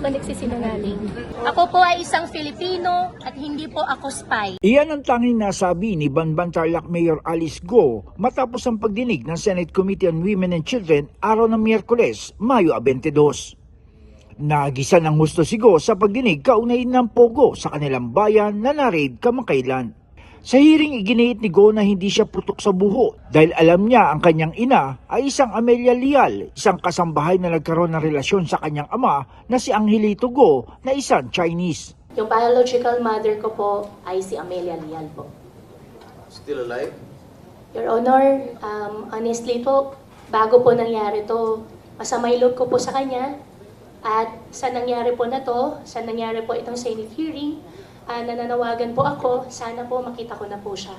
ako nagsisinungaling. Ako po ay isang Filipino at hindi po ako spy. Iyan ang tanging nasabi ni Banban Tarlac Mayor Alice Go matapos ang pagdinig ng Senate Committee on Women and Children araw ng Miyerkules, Mayo 22. Nagisa ng gusto si Go sa pagdinig kaunay ng Pogo sa kanilang bayan na narid kamakailan. Sa hearing iginiit ni Go na hindi siya putok sa buho dahil alam niya ang kanyang ina ay isang Amelia Lial, isang kasambahay na nagkaroon ng relasyon sa kanyang ama na si Angelito Go na isang Chinese. Yung biological mother ko po ay si Amelia Lial po. Still alive? Your Honor, um, honestly po, bago po nangyari to, masamay loob ko po sa kanya. At sa nangyari po na to, sa nangyari po itong Senate hearing, ah, nananawagan po ako, sana po makita ko na po siya.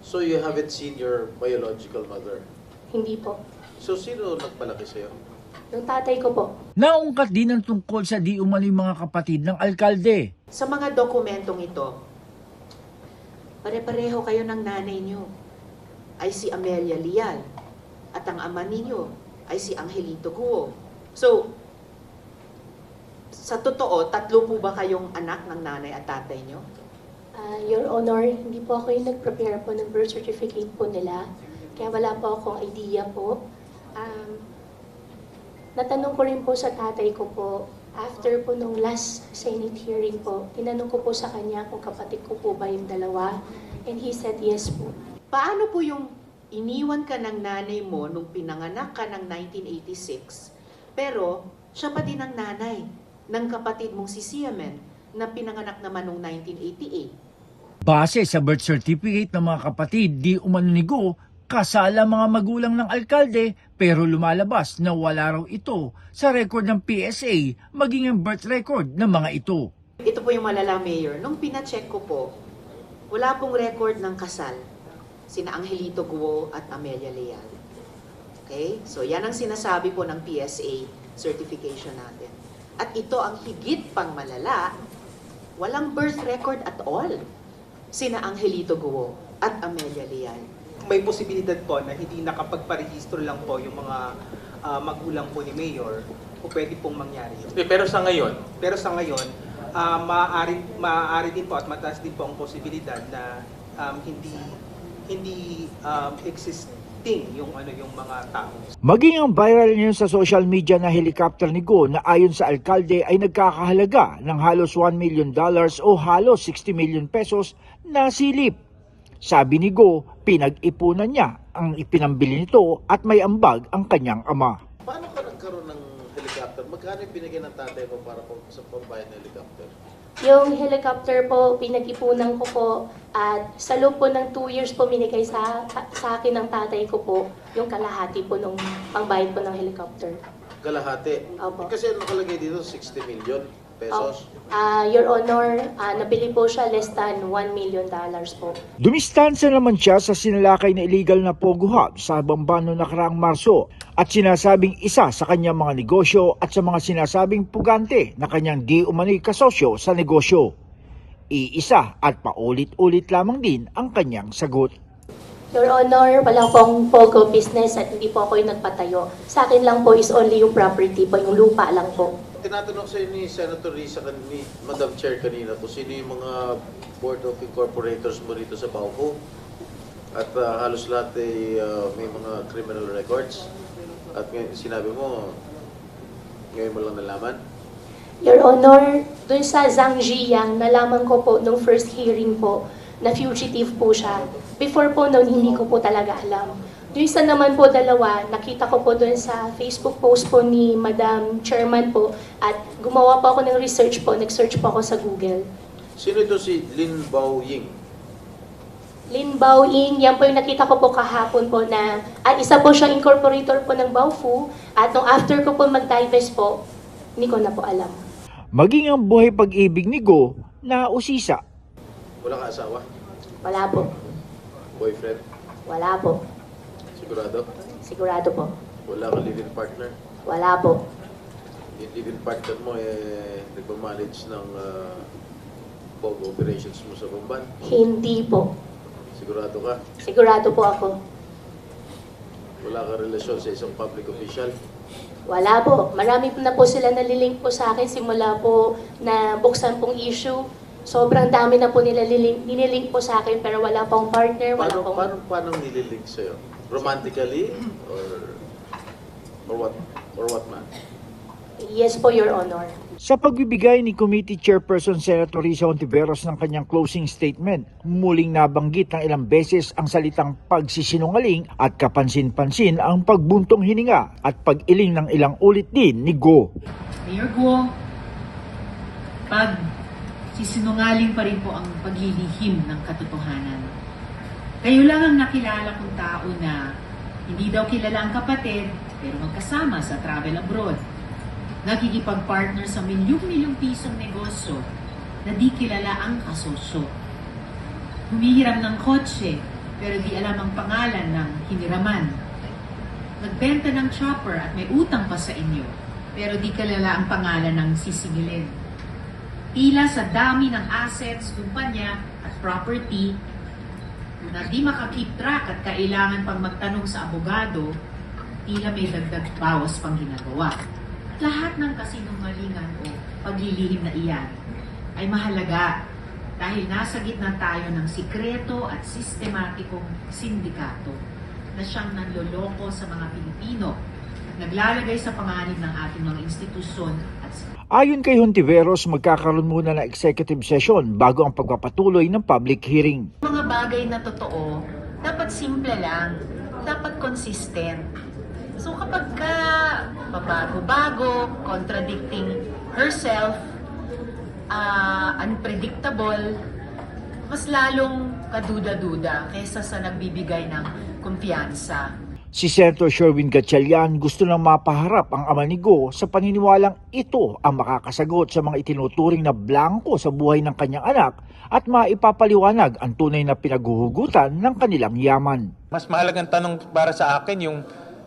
So you haven't seen your biological mother? Hindi po. So sino nagpalaki sa'yo? Yung tatay ko po. Naungkat din ang tungkol sa di umano'y mga kapatid ng alkalde. Sa mga dokumentong ito, pare-pareho kayo ng nanay niyo ay si Amelia Lial at ang ama ninyo ay si Angelito Guo. So, sa totoo, tatlo po ba kayong anak ng nanay at tatay niyo? Ah, Your Honor, hindi po ako yung nag-prepare po ng birth certificate po nila. Kaya wala po akong idea po. Um, natanong ko rin po sa tatay ko po, after po nung last Senate hearing po, tinanong ko po sa kanya kung kapatid ko po ba yung dalawa. And he said yes po. Paano po yung iniwan ka ng nanay mo nung pinanganak ka ng 1986, pero siya pa din ang nanay ng kapatid mong si Siamen na pinanganak naman nung 1988? Base sa birth certificate ng mga kapatid, di umano ni Go, kasala mga magulang ng alkalde pero lumalabas na wala raw ito sa record ng PSA maging ang birth record ng mga ito. Ito po yung malala, Mayor. Nung pinacheck ko po, wala pong record ng kasal. Sina Angelito Guo at Amelia Leal. Okay? So, yan ang sinasabi po ng PSA certification natin. At ito ang higit pang malala, walang birth record at all. Sina Angelito Guo at Amelia Leal. may posibilidad po na hindi nakapagparehistro lang po yung mga ah, magulang po ni Mayor o pwede pong mangyari yun. Eh, Pero sa ngayon, Pero sa ngayon, ah, maaari, maaari din po at mataas din po ang posibilidad na um, hindi hindi um, existing yung ano yung mga tao. Maging ang viral ngayon sa social media na helicopter ni Go na ayon sa alkalde ay nagkakahalaga ng halos 1 million dollars o halos 60 million pesos na silip. Sabi ni Go, pinag-ipunan niya ang ipinambili nito at may ambag ang kanyang ama. Paano ka nagkaroon ng helicopter? Magkano yung binigyan ng tatay mo para sa pambayad ng helicopter? Yung helicopter po, pinag-ipunan ko po at sa loob po ng 2 years po binigay sa, sa akin ng tatay ko po yung kalahati po nung pangbayad po ng helicopter. Kalahati. Opo. Kasi ano nakalagay dito? 60 million pesos. Ah, Your Honor, ah, nabili po siya less than 1 million dollars po. Dumistansa naman siya sa sinalakay na illegal na Pogo Hub sa Bambano nakaraang Marso at sinasabing isa sa kanyang mga negosyo at sa mga sinasabing pugante na kanyang di umano'y kasosyo sa negosyo. Iisa at paulit-ulit lamang din ang kanyang sagot. Your Honor, wala pong Pogo business at hindi po ako yung nagpatayo. Sa akin lang po is only yung property po, yung lupa lang po. Tinatanong sa'yo ni Senator Risa, ni Madam Chair kanina kung sino yung mga Board of Incorporators mo rito sa Bauco. At ah, halos lahat ay ah, may mga criminal records. At ngay- sinabi mo, ngayon mo lang nalaman. Your Honor, dun sa Zhang Ziyang, nalaman ko po nung first hearing po na fugitive po siya. Before po noon, hindi ko po talaga alam. Yung isa naman po dalawa, nakita ko po dun sa Facebook post po ni Madam Chairman po at gumawa po ako ng research po, nag-search po ako sa Google. Sino ito si Lin Bao Ying? Lin Bao Ying, yan po yung nakita ko po kahapon po na, at isa po siyang incorporator po ng Baofu at nung after ko po mag-divest po, hindi ko na po alam. Maging ang buhay pag-ibig ni Go na usisa. Wala ka asawa? Wala po. Boyfriend? Wala po. Sigurado? Sigurado po. Wala ka live-in partner? Wala po. Yung live-in partner mo, eh, nagmamanage ng uh, Pogo operations mo sa Bamban? Hindi po. Sigurado ka? Sigurado po ako. Wala ka relasyon sa isang public official? Wala po. Marami na po sila nalilink po sa akin simula po na buksan pong issue. Sobrang dami na po nila lilink, nililink po sa akin pero wala pong partner, wala Paano, pong... paano, paano nililink sa'yo? Romantically? Or, or what? Or what man? Yes po, Your Honor. Sa pagbibigay ni Committee Chairperson Senator Risa Ontiveros ng kanyang closing statement, muling nabanggit ng ilang beses ang salitang pagsisinungaling at kapansin-pansin ang pagbuntong hininga at pag-iling ng ilang ulit din ni Go. Mayor Guo, pag sisinungaling pa rin po ang paglilihim ng katotohanan. Kayo lang ang nakilala kong tao na hindi daw kilala ang kapatid pero magkasama sa travel abroad. Nagkikipag-partner sa milyong-milyong pisong negosyo na di kilala ang kasosyo. Humihiram ng kotse pero di alam ang pangalan ng hiniraman. Nagbenta ng chopper at may utang pa sa inyo pero di kilala ang pangalan ng sisingilin. Tila sa dami ng assets, kumpanya at property na di makakip track at kailangan pang magtanong sa abogado, tila may dagdag bawas pang ginagawa. Lahat ng kasinungalingan o paglilihim na iyan ay mahalaga dahil nasa gitna tayo ng sikreto at sistematikong sindikato na siyang nanloloko sa mga Pilipino naglalagay sa panganib ng ating mga institusyon at Ayon kay Hontiveros, magkakaroon muna ng executive session bago ang pagpapatuloy ng public hearing. mga bagay na totoo, dapat simple lang, dapat consistent. So kapag ka mabago-bago, contradicting herself, ah, unpredictable, mas lalong kaduda-duda kaysa sa nagbibigay ng kumpiyansa. Si Senator Sherwin Gatchalian gusto nang mapaharap ang ama ni Go sa paniniwalang ito ang makakasagot sa mga itinuturing na blanco sa buhay ng kanyang anak at maipapaliwanag ang tunay na pinaghuhugutan ng kanilang yaman. Mas mahalagang tanong para sa akin yung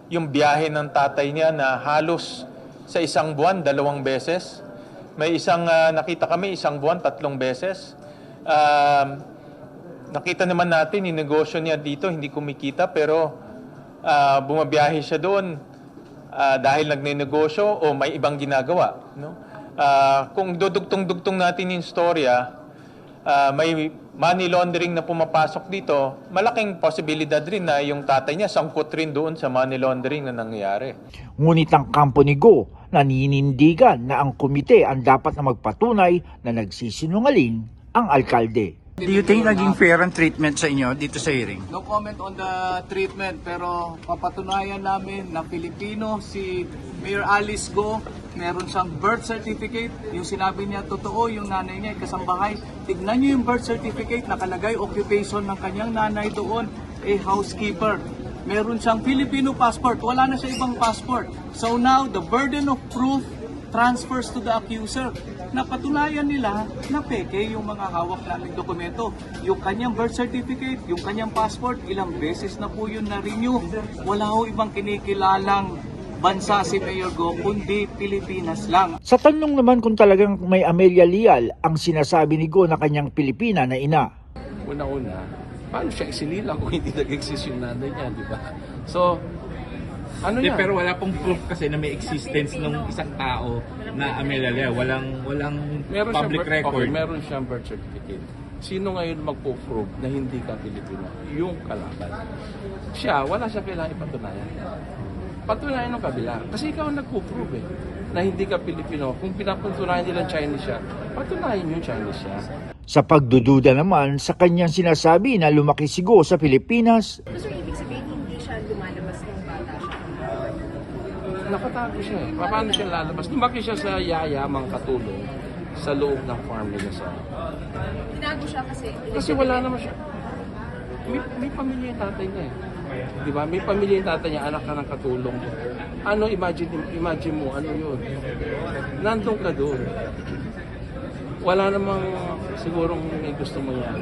yung biyahe ng tatay niya na halos sa isang buwan dalawang beses. May isang ah, nakita kami isang buwan tatlong beses. Um, nakita naman natin yung negosyo niya dito hindi kumikita pero ah, bumabiyahe siya doon ah, dahil nagnenegosyo o may ibang ginagawa, no? Ah, kung dudugtong-dugtong natin yung storya, ah, may money laundering na pumapasok dito, malaking posibilidad rin na yung tatay niya sangkot rin doon sa money laundering na nangyayari. Ngunit ang kampo ni Go naninindigan na ang komite ang dapat na magpatunay na nagsisinungaling ang alkalde. Do you think naging fair ang treatment sa inyo dito sa hearing? No comment on the treatment pero papatunayan namin na Filipino si Mayor Alice Go. Meron siyang birth certificate. Yung sinabi niya totoo yung nanay niya ay kasambahay. Tignan niyo yung birth certificate nakalagay occupation ng kanyang nanay doon a housekeeper. Meron siyang Filipino passport. Wala na siya ibang passport. So now the burden of proof transfers to the accuser. Napatunayan nila na peke yung mga hawak naming dokumento. Yung kanyang birth certificate, yung kanyang passport, ilang beses na po yun na-renew. Wala ho ibang kinikilalang bansa si Mayor Go, kundi Pilipinas lang. Sa tanong naman kung talagang may Amelia Lial ang sinasabi ni Go na kanyang Pilipina na ina. Una-una, paano siya isinilang kung hindi nag-exist yung nanay niya, di ba? So, ano yan? pero wala pong proof kasi na may existence ng isang tao na Amelia Lea. Walang, walang meron public siyang record. Okay, meron siyang birth certificate. Sino ngayon magpo-prove na hindi ka Pilipino? Yung kalaban. Siya, wala siya kailangan ipatunayan. Patunayan ng kabila. Kasi ikaw ang nagpo-prove eh, na hindi ka Pilipino. Kung pinapatunayan nila Chinese siya, patunayan yung Chinese siya. Sa pagdududa naman sa kanyang sinasabi na lumaki si Go sa Pilipinas, So, ibig sabihin, hindi siya lumalabas ng bata siya. Nakatago siya. Paano siya lalabas? Lumaki siya sa yayamang katulong sa loob ng farm nila sa... Tinago siya kasi... Kasi wala naman siya. May, may pamilya yung tatay niya eh. Di ba? May pamilya yung tatay niya, anak ka ng katulong. Ano, imagine, imagine mo, ano yun? Nandun ka doon. Wala namang sigurong may gusto mo yan.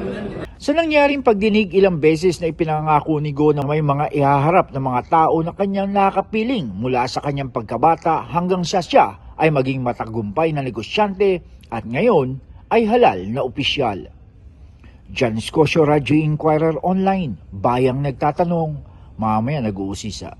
Sa nangyaring pagdinig ilang beses na ipinangako ni Go na may mga ihaharap ng mga tao na kanyang nakapiling mula sa kanyang pagkabata hanggang siya siya ay maging matagumpay na negosyante at ngayon ay halal na opisyal. Jan Scotia Radio Inquirer Online, bayang nagtatanong, mamaya nag-uusisa.